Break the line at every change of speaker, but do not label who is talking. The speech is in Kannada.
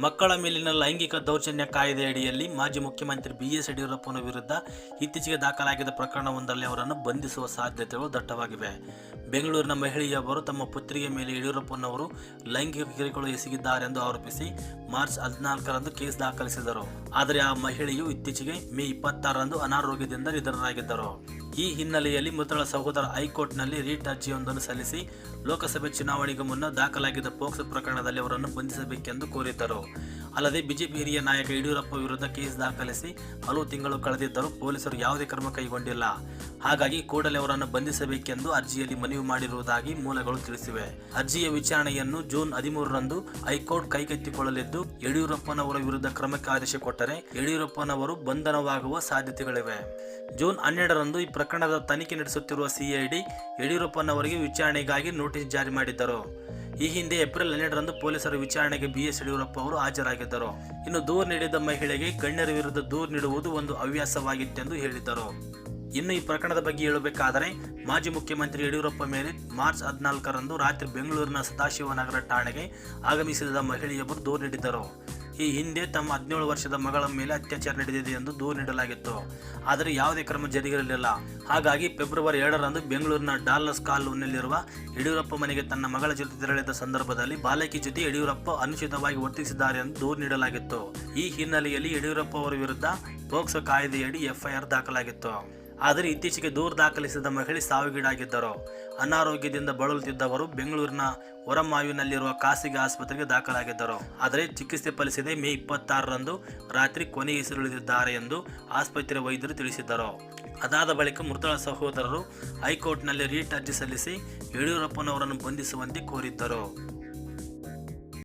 ಮಕ್ಕಳ ಮೇಲಿನ ಲೈಂಗಿಕ ದೌರ್ಜನ್ಯ ಕಾಯ್ದೆಯಡಿಯಲ್ಲಿ ಮಾಜಿ ಮುಖ್ಯಮಂತ್ರಿ ಬಿ ಎಸ್ ಯಡಿಯೂರಪ್ಪನ ವಿರುದ್ಧ ಇತ್ತೀಚೆಗೆ ದಾಖಲಾಗಿದ್ದ ಪ್ರಕರಣವೊಂದರಲ್ಲಿ ಅವರನ್ನು ಬಂಧಿಸುವ ಸಾಧ್ಯತೆಗಳು ದಟ್ಟವಾಗಿವೆ. ಬೆಂಗಳೂರಿನ ಮಹಿಳೆಯೊಬ್ಬರು ತಮ್ಮ ಪುತ್ರಿಯ ಮೇಲೆ ಯಡಿಯೂರಪ್ಪನವರು ಲೈಂಗಿಕ ಕಿರುಕುಳ ಎಸಗಿದ್ದಾರೆಂದು ಆರೋಪಿಸಿ ಮಾರ್ಚ್ ಹದಿನಾಲ್ಕರಂದು ಕೇಸ್ ದಾಖಲಿಸಿದರು. ಆದರೆ ಆ ಮಹಿಳೆಯು ಇತ್ತೀಚೆಗೆ ಮೇ ಇಪ್ಪತ್ತಾರರಂದು ಅನಾರೋಗ್ಯದಿಂದ ನಿಧನರಾಗಿದ್ದರು. ಈ ಹಿನ್ನೆಲೆಯಲ್ಲಿ ಮೃತಳ ಸಹೋದರ ಹೈಕೋರ್ಟ್ನಲ್ಲಿ ರೀಟ್ ಅರ್ಜಿಯೊಂದನ್ನು ಸಲ್ಲಿಸಿ ಲೋಕಸಭೆ ಚುನಾವಣೆಗೂ ಮುನ್ನ ದಾಖಲಾಗಿದ್ದ ಪೋಕ್ಸೋ ಪ್ರಕರಣದಲ್ಲಿ ಅವರನ್ನು ಬಂಧಿಸಬೇಕೆಂದು ಕೋರಿದ್ದರು. ಅಲ್ಲದೆ ಬಿಜೆಪಿ ಹಿರಿಯ ನಾಯಕ ಯಡಿಯೂರಪ್ಪ ವಿರುದ್ಧ ಕೇಸ್ ದಾಖಲಿಸಿ ಹಲವು ತಿಂಗಳು ಕಳೆದಿದ್ದರೂ ಪೊಲೀಸರು ಯಾವುದೇ ಕ್ರಮ ಕೈಗೊಂಡಿಲ್ಲ. ಹಾಗಾಗಿ ಕೂಡಲೇ ಅವರನ್ನು ಬಂಧಿಸಬೇಕೆಂದು ಅರ್ಜಿಯಲ್ಲಿ ಮನವಿ ಮಾಡಿರುವುದಾಗಿ ಮೂಲಗಳು ತಿಳಿಸಿವೆ. ಅರ್ಜಿಯ ವಿಚಾರಣೆಯನ್ನು ಜೂನ್ ಹದಿಮೂರರಂದು ಹೈಕೋರ್ಟ್ ಕೈಗೆತ್ತಿಕೊಳ್ಳಲಿದ್ದು, ಯಡಿಯೂರಪ್ಪನವರ ವಿರುದ್ಧ ಕ್ರಮಕ್ಕೆ ಆದೇಶ ಕೊಟ್ಟರೆ ಯಡಿಯೂರಪ್ಪನವರು ಬಂಧನವಾಗುವ ಸಾಧ್ಯತೆಗಳಿವೆ. ಜೂನ್ ಹನ್ನೆರಡರಂದು ಈ ಪ್ರಕರಣದ ತನಿಖೆ ನಡೆಸುತ್ತಿರುವ ಸಿಐಡಿ ಯಡಿಯೂರಪ್ಪನವರಿಗೆ ವಿಚಾರಣೆಗಾಗಿ ನೋಟಿಸ್ ಜಾರಿ ಮಾಡಿದ್ದರು. ಈ ಹಿಂದೆ ಏಪ್ರಿಲ್ ಹನ್ನೆರಡರಂದು ಪೊಲೀಸರ ವಿಚಾರಣೆಗೆ ಬಿ ಎಸ್ ಯಡಿಯೂರಪ್ಪ ಅವರು ಹಾಜರಾಗಿದ್ದರು. ಇನ್ನು ದೂರು ನೀಡಿದ ಮಹಿಳೆಗೆ ಗಣ್ಯರ ವಿರುದ್ಧ ದೂರು ನೀಡುವುದು ಒಂದು ಹವ್ಯಾಸವಾಗಿತ್ತೆಂದು ಹೇಳಿದ್ದರು. ಇನ್ನು ಈ ಪ್ರಕರಣದ ಬಗ್ಗೆ ಹೇಳಬೇಕಾದರೆ ಮಾಜಿ ಮುಖ್ಯಮಂತ್ರಿ ಯಡಿಯೂರಪ್ಪ ಮೇಲೆ ಮಾರ್ಚ್ ಹದಿನಾಲ್ಕರಂದು ರಾತ್ರಿ ಬೆಂಗಳೂರಿನ ಸದಾಶಿವನಗರ ಠಾಣೆಗೆ ಆಗಮಿಸಿದ ಮಹಿಳೆಯೊಬ್ಬರು ದೂರು ನೀಡಿದ್ದರು. ಈ ಹಿಂದೆ ತಮ್ಮ ಹದಿನೇಳು ವರ್ಷದ ಮಗಳ ಮೇಲೆ ಅತ್ಯಾಚಾರ ನಡೆದಿದೆ ಎಂದು ದೂರು ನೀಡಲಾಗಿತ್ತು. ಆದರೆ ಯಾವುದೇ ಕ್ರಮ ಜರುಗಿರಲಿಲ್ಲ. ಹಾಗಾಗಿ ಫೆಬ್ರವರಿ ಎರಡರಂದು ಬೆಂಗಳೂರಿನ ಡಾಲರ್ಸ್ ಕಾಲೋನಿಯಲ್ಲಿರುವ ಯಡಿಯೂರಪ್ಪ ಮನೆಗೆ ತನ್ನ ಮಗಳ ಜೊತೆ ತೆರಳಿದ ಸಂದರ್ಭದಲ್ಲಿ ಬಾಲಕಿ ಜೊತೆ ಯಡಿಯೂರಪ್ಪ ಅನುಚಿತವಾಗಿ ವರ್ತಿಸಿದ್ದಾರೆ ಎಂದು ದೂರು ನೀಡಲಾಗಿತ್ತು. ಈ ಹಿನ್ನೆಲೆಯಲ್ಲಿ ಯಡಿಯೂರಪ್ಪ ಅವರ ವಿರುದ್ಧ ಪೋಕ್ಸೋ ಕಾಯ್ದೆಯಡಿ ಎಫ್ಐಆರ್ ದಾಖಲಾಗಿತ್ತು. ಆದರೆ ಇತ್ತೀಚೆಗೆ ದೂರು ದಾಖಲಿಸಿದ ಮಹಿಳೆ ಸಾವಿಗೀಡಾಗಿದ್ದರು. ಅನಾರೋಗ್ಯದಿಂದ ಬಳಲುತ್ತಿದ್ದವರು ಬೆಂಗಳೂರಿನ ಹೊರಮಾವಿನಲ್ಲಿರುವ ಖಾಸಗಿ ಆಸ್ಪತ್ರೆಗೆ ದಾಖಲಾಗಿದ್ದರು. ಆದರೆ ಚಿಕಿತ್ಸೆ ಫಲಿಸದೆ ಮೇ ಇಪ್ಪತ್ತಾರರಂದು ರಾತ್ರಿ ಕೊನೆಯುಸಿರುಳಿದಿದ್ದಾರೆ ಎಂದು ಆಸ್ಪತ್ರೆ ವೈದ್ಯರು ತಿಳಿಸಿದ್ದರು. ಅದಾದ ಬಳಿಕ ಮೃತಳ ಸಹೋದರರು ಹೈಕೋರ್ಟ್ನಲ್ಲಿ ರೀಟ್ ಅರ್ಜಿ ಸಲ್ಲಿಸಿ ಯಡಿಯೂರಪ್ಪನವರನ್ನು ಬಂಧಿಸುವಂತೆ ಕೋರಿದ್ದರು.